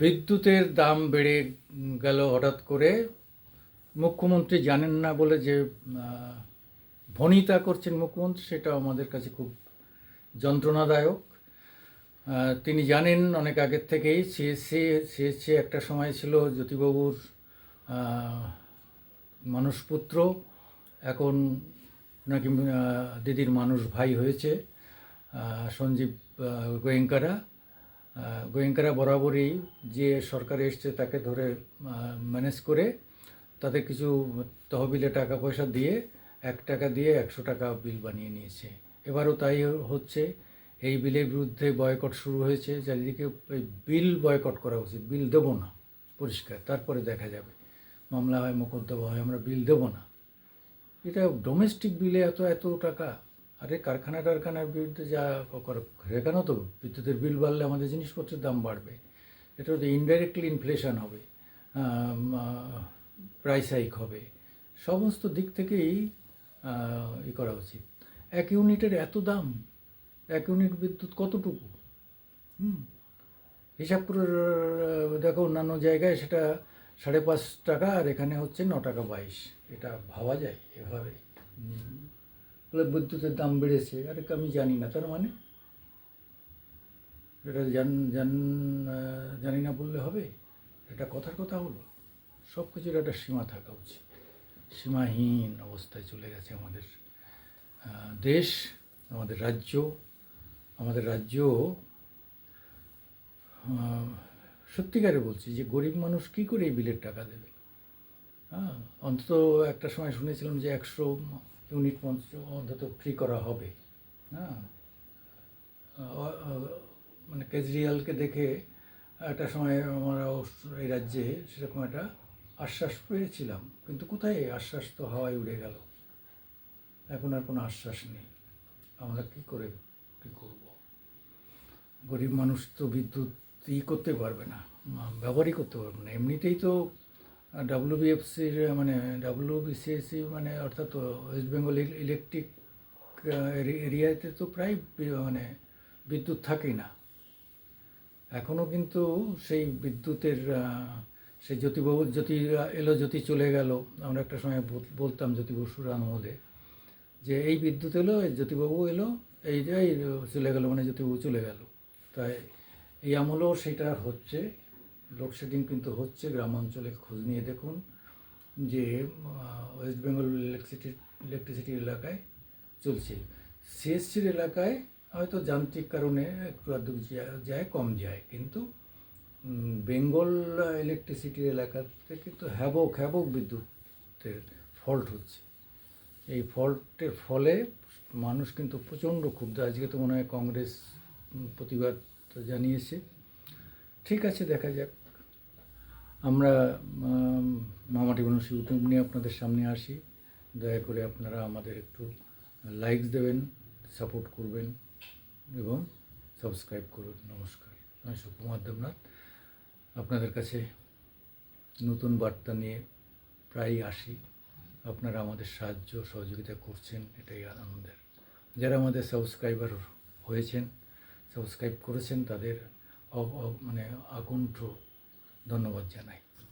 বিদ্যুতের দাম বেড়ে গেল হঠাৎ করে। মুখ্যমন্ত্রী জানেন না বলে যে ভনিতা করছেন মুখ্যমন্ত্রী, সেটা আমাদের কাছে খুব যন্ত্রণাদায়ক। তিনি জানেন অনেক আগের থেকেই সিএসসি সিএসসি একটা সময় ছিল জ্যোতিবাবুর মানুষপুত্র। এখন নাকি দিদির মানুষ ভাই হয়েছে সঞ্জীব গোয়েঙ্কারা। গোয়েঙ্কারা বরাবরই যে সরকার এসছে তাকে ধরে ম্যানেজ করে তাদের কিছু তহবিলে টাকা পয়সা দিয়ে এক টাকা দিয়ে একশো টাকা বিল বানিয়ে নিয়েছে। এবারও তাই হচ্ছে। এই বিলের বিরুদ্ধে বয়কট শুরু হয়েছে। চারিদিকে বিল বয়কট করা উচিত। বিল দেবো না। পরিষ্কার। তারপরে দেখা যাবে। মামলা হয়, মোকদ্দমা হয়, আমরা বিল দেবো না। এটা ডোমেস্টিক বিলে এত এত টাকা। আরে কারখানা টারখানার বিরুদ্ধে যা সেখানেও তো, বিদ্যুতের বিল বাড়লে আমাদের জিনিসপত্রের দাম বাড়বে। এটা তো ইনডাইরেক্টলি ইনফ্লেশন হবে প্রাইস হাইক হবে। সমস্ত দিক থেকেই ই করা উচিত। এক ইউনিটের এত দাম, এক ইউনিট বিদ্যুৎ কতটুকু? হুম। হিসাব করে দেখো অন্যান্য জায়গায় সেটা সাড়ে পাঁচ টাকা আর এখানে হচ্ছে ন টাকা বাইশ। এটা ভাবা যায় এভাবে। বলে বিদ্যুতের দাম বেড়েছে। আরে আমি জানি না, তার মানে? এটা জান জান জানি না বললে হবে? এটা কথার কথা হলো। সব কিছুর একটা সীমা থাকা উচিত। সীমাহীন অবস্থায় চলে গেছে আমাদের দেশ, আমাদের রাজ্য। আমাদের রাজ্য সত্যিকারে বলছি যে গরিব মানুষ কী করে এই বিলের টাকা দেবে? হ্যাঁ অন্তত একটা সময় শুনেছিলাম যে একশো ইউনিট অন্তত ফ্রি করা হবে। হ্যাঁ? মানে কেজরিওয়ালকে দেখে একটা সময় আমরা এই রাজ্যে সেরকম একটা আশ্বাস পেয়েছিলাম, কিন্তু কোথায়? আশ্বাস তো হাওয়ায় উড়ে গেল। এখন আর কোনো আশ্বাস নেই। আমরা কি করে কী করব? গরিব মানুষ তো বিদ্যুৎ ই করতে পারবে না, ব্যবহারই করতে পারবে না। এমনিতেই তো ডাব্লিউবিএফসির মানে ডাব্লিউবিসিএসসি মানে অর্থাৎ ওয়েস্ট বেঙ্গল ইলেকট্রিক এরিয়াতে তো প্রায় মানে বিদ্যুৎ থাকেই না। এখনও কিন্তু সেই বিদ্যুতের সেই জ্যোতিবাবু, জ্যোতি, এলো জ্যোতি চলে গেল। আমরা একটা সময় বলতাম জ্যোতি বসুর আমলে যে এই বিদ্যুৎ এলো জ্যোতিবাবু এলো, এই যে চলে গেল মানে জ্যোতিবাবু চলে গেল। তাই এই আমলেও সেটা হচ্ছে। লোডশেডিং কিন্তু হচ্ছে, গ্রামাঞ্চলে খোঁজ নিয়ে দেখুন যে ওয়েস্ট বেঙ্গল ইলেকট্রিসিটি ইলেকট্রিসিটি এলাকায় চলছে। সিএসসির এলাকায় হয়তো যান্ত্রিক কারণে একটু আধটু যায়, কম যায়, কিন্তু বেঙ্গল ইলেকট্রিসিটির এলাকাতে কিন্তু হ্যাবক হ্যাবক বিদ্যুতের ফল্ট হচ্ছে। এই ফল্টের ফলে মানুষ কিন্তু প্রচণ্ড ক্ষুব্ধ। আজকে তো মনে হয় কংগ্রেস প্রতিবাদ জানিয়েছে। ঠিক আছে, দেখা যাক। আমরা মামাটি মানুষ ইউটিউব নিয়ে আপনাদের সামনে আসি। দয়া করে আপনারা আমাদের একটু লাইকস দেবেন সাপোর্ট করবেন এবং সাবস্ক্রাইব করবেন। নমস্কার। আমি সুকুমার দেবনাথ আপনাদের কাছে নতুন বার্তা নিয়ে প্রায়ই আসি। আপনারা আমাদের সাহায্য সহযোগিতা করছেন, এটাই আনন্দের। যারা আমাদের সাবস্ক্রাইবার হয়েছেন সাবস্ক্রাইব করেছেন, তাদের মানে আকণ্ঠ ধন্যবাদ জানাই।